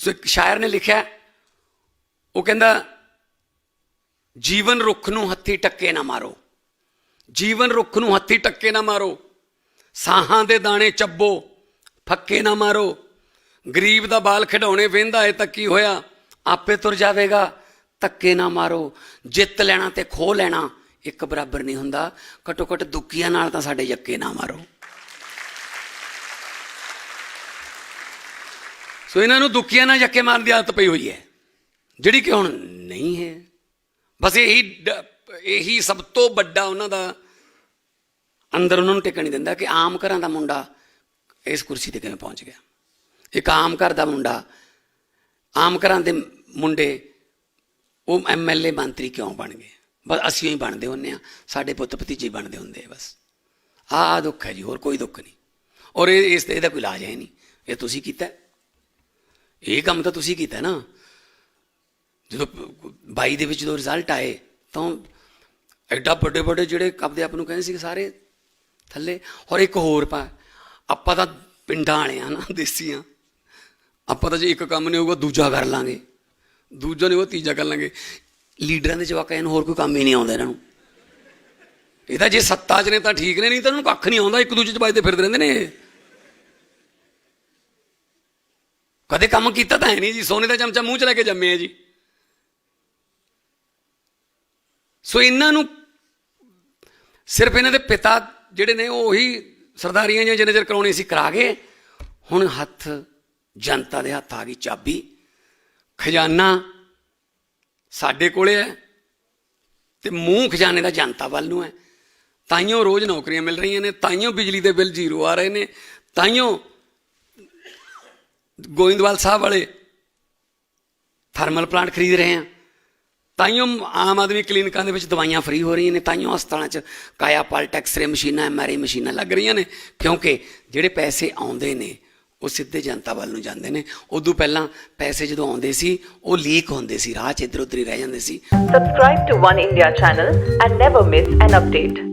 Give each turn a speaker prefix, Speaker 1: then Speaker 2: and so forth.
Speaker 1: ਸੋ ਇੱਕ ਸ਼ਾਇਰ ਨੇ ਲਿਖਿਆ, ਉਹ ਕਹਿੰਦਾ, ਜੀਵਨ ਰੁੱਖ ਨੂੰ ਹੱਥੀ ਟੱਕੇ ਨਾ ਮਾਰੋ। ਜੀਵਨ ਰੁੱਖ ਨੂੰ ਹੱਥੀ ਟੱਕੇ ਨਾ ਮਾਰੋ। ਸਾਹਾਂ ਦੇ ਦਾਣੇ ਚੱਬੋ, ਫੱਕੇ ਨਾ ਮਾਰੋ। ਗਰੀਬ ਦਾ ਬਾਲ ਖਿਡਾਉਣੇ ਵੇਂਦਾ ਏ ਤਾਂ ਕੀ ਹੋਇਆ? ਆਪੇ ਤੁਰ ਜਾਵੇਗਾ, ਧੱਕੇ ਨਾ ਮਾਰੋ। ਜਿੱਤ ਲੈਣਾ ਤੇ ਖੋ ਲੈਣਾ, ਇੱਕ ਬਰਾਬਰ ਨਹੀਂ ਹੁੰਦਾ। ਘਟੋ ਘਟ ਦੁੱਕੀਆਂ ਨਾਲ ਤਾਂ ਸਾਡੇ ਯੱਕੇ ਨਾ ਮਾਰੋ। ਸੋ ਇਹਨਾਂ ਨੂੰ ਦੁੱਕੀਆਂ ਨਾਲ ਯੱਕੇ ਮਾਰਨ ਦੀ ਆਦਤ ਪਈ ਹੋਈ ਹੈ। ਜਿਹੜੀ ਕਿ ਹੁਣ ਨਹੀਂ ਹੈ। ਬਸ ਇਹੀ ਡ- ਇਹੀ ਸਭ ਤੋਂ ਵੱਡਾ ਉਹਨਾਂ ਦਾ ਅੰਦਰ ਉਹਨਾਂ ਨੂੰ ਟਿਕਣ ਨਹੀਂ ਦਿੰਦਾ ਕਿ ਆਮ ਘਰਾਂ ਦਾ ਮੁੰਡਾ ਇਸ ਕੁਰਸੀ ਤੇ ਕਿਵੇਂ ਪਹੁੰਚ ਗਿਆ। ਇੱਕ ਆਮ ਘਰ ਦਾ ਮੁੰਡਾ, ਆਮ ਘਰਾਂ ਦੇ ਮੁੰਡੇ, ਉਹ ਐਮਐਲਏ ਮੰਤਰੀ ਕਿਉਂ ਬਣ ਗਏ? ਬਸ ਅਸੀਂ ਹੀ ਬਣਦੇ ਹੁੰਨੇ ਆ ਸਾਡੇ ਪੁੱਤ ਭਤੀਜੇ ਬਣਦੇ ਹੁੰਦੇ ਬਸ। ਆਹ ਦੁੱਖ ਹੈ ਜੀ, ਹੋਰ ਕੋਈ ਦੁੱਖ ਨਹੀਂ। ਔਰ ਇਹ, ਇਸ ਤੇ ਇਹਦਾ ਕੋਈ ਇਲਾਜ ਹੈ ਨਹੀਂ। ਇਹ ਤੁਸੀਂ ਕੀਤਾ ਇਹ ਕੰਮ ਤਾਂ ਤੁਸੀਂ ਕੀਤਾ ਨਾ। ਜਦੋਂ 22 ਦੇ ਵਿੱਚ ਜਦੋਂ ਰਿਜ਼ਲਟ ਆਏ, ਤਾਂ ਐਡਾ ਵੱਡੇ ਵੱਡੇ ਜਿਹੜੇ ਆਪਦੇ ਆਪ ਨੂੰ ਕਹਿੰਦੇ ਸੀ ਸਾਰੇ ਥੱਲੇ। ਔਰ ਇੱਕ ਹੋਰ ਪਾ ਆਪਾਂ ਤਾਂ ਪਿੰਡਾਂ ਵਾਲੇ ਆ ਨਾ ਦੇਸੀ ਆ ਆਪਾਂ ਤਾਂ ਜੇ ਇੱਕ ਕੰਮ ਨਹੀਂ ਹੋਊਗਾ, ਦੂਜਾ ਕਰ ਲਾਂਗੇ। ਦੂਜਾ ਨਹੀਂ ਹੋਊਗਾ, ਤੀਜਾ ਕਰ ਲਾਂਗੇ। ਲੀਡਰਾਂ ਦੇ ਜਵਾਕਾਂ ਇਹਨੂੰ ਹੋਰ ਕੋਈ ਕੰਮ ਹੀ ਨਹੀਂ ਆਉਂਦਾ ਇਹਨਾਂ ਨੂੰ। ਇਹ ਤਾਂ ਜੇ ਸੱਤਾ 'ਚ ਨੇ ਤਾਂ ਠੀਕ ਨੇ, ਨਹੀਂ ਤਾਂ ਇਹਨਾਂ ਨੂੰ ਕੱਖ ਨਹੀਂ ਆਉਂਦਾ, ਇੱਕ ਦੂਜੇ 'ਚ ਵੱਜਦੇ ਫਿਰਦੇ ਰਹਿੰਦੇ ਨੇ ਇਹ। ਕਦੇ ਕੰਮ ਕੀਤਾ ਤਾਂ ਹੈ ਨਹੀਂ ਜੀ, ਸੋਨੇ ਦਾ ਚਮਚਾ ਮੂੰਹ 'ਚ ਲੈ ਕੇ ਜੰਮੇ ਆ ਜੀ। ਸੋ ਇਹਨਾਂ ਨੂੰ ਸਿਰਫ ਇਹਨਾਂ ਦੇ ਪਿਤਾ ਜਿਹੜੇ ਨੇ, ਉਹੀ ਸਰਦਾਰੀਆਂ ਜਿਹੀਆਂ ਜਿੰਨੇ ਚਿਰ ਕਰਾਉਣੀ ਸੀ, ਕਰਾ ਗਏ। ਹੁਣ ਹੱਥ ਜਨਤਾ ਦੇ ਹੱਥ ਆ ਗਈ ਚਾਬੀ। ਖਜ਼ਾਨਾ ਸਾਡੇ ਕੋਲੇ ਹੈ ਤੇ ਮੂੰਹ ਖਜ਼ਾਨੇ ਦਾ ਜਨਤਾ ਵੱਲ ਨੂੰ ਹੈ। ਤਾਈਓ ਰੋਜ਼ ਨੌਕਰੀਆਂ ਮਿਲ ਰਹੀਆਂ ਨੇ ਤਾਈਓ ਬਿਜਲੀ ਦੇ ਬਿੱਲ ਜ਼ੀਰੋ ਆ ਰਹੇ ਨੇ ਤਾਈਓ ਗੋਇੰਦਵਾਲ ਸਾਹਿਬ ਵਾਲੇ ਥਰਮਲ ਪਲਾਂਟ ਖਰੀਦ ਰਹੇ ਆ ਤਾਈਓ ਆਮ ਆਦਮੀ ਕਲੀਨਿਕਾਂ ਦੇ ਵਿੱਚ ਦਵਾਈਆਂ ਫ੍ਰੀ ਹੋ ਰਹੀਆਂ ਨੇ, ਤਾਈਓ ਹਸਪਤਾਲਾਂ 'ਚ ਕਾਇਆ ਪਲਟ ਐਕਸਰੇ ਮਸ਼ੀਨਾਂ, ਐਮਆਰਆਈ ਮਸ਼ੀਨਾਂ ਲੱਗ ਰਹੀਆਂ ਨੇ, ਕਿਉਂਕਿ ਜਿਹੜੇ ਪੈਸੇ ਆਉਂਦੇ ਨੇ, ਉਹ ਸਿੱਧੇ ਜਨਤਾ ਵੱਲ ਨੂੰ ਜਾਂਦੇ ਨੇ। ਉਦੋਂ ਪਹਿਲਾਂ ਪੈਸੇ ਜਦੋਂ ਆਉਂਦੇ ਸੀ, ਉਹ ਲੀਕ ਹੁੰਦੇ ਸੀ, ਰਾਹ 'ਚ ਇੱਧਰ ਉੱਧਰ ਹੀ ਰਹਿ ਜਾਂਦੇ ਸੀ।
Speaker 2: Subscribe to One India channel and never miss an update.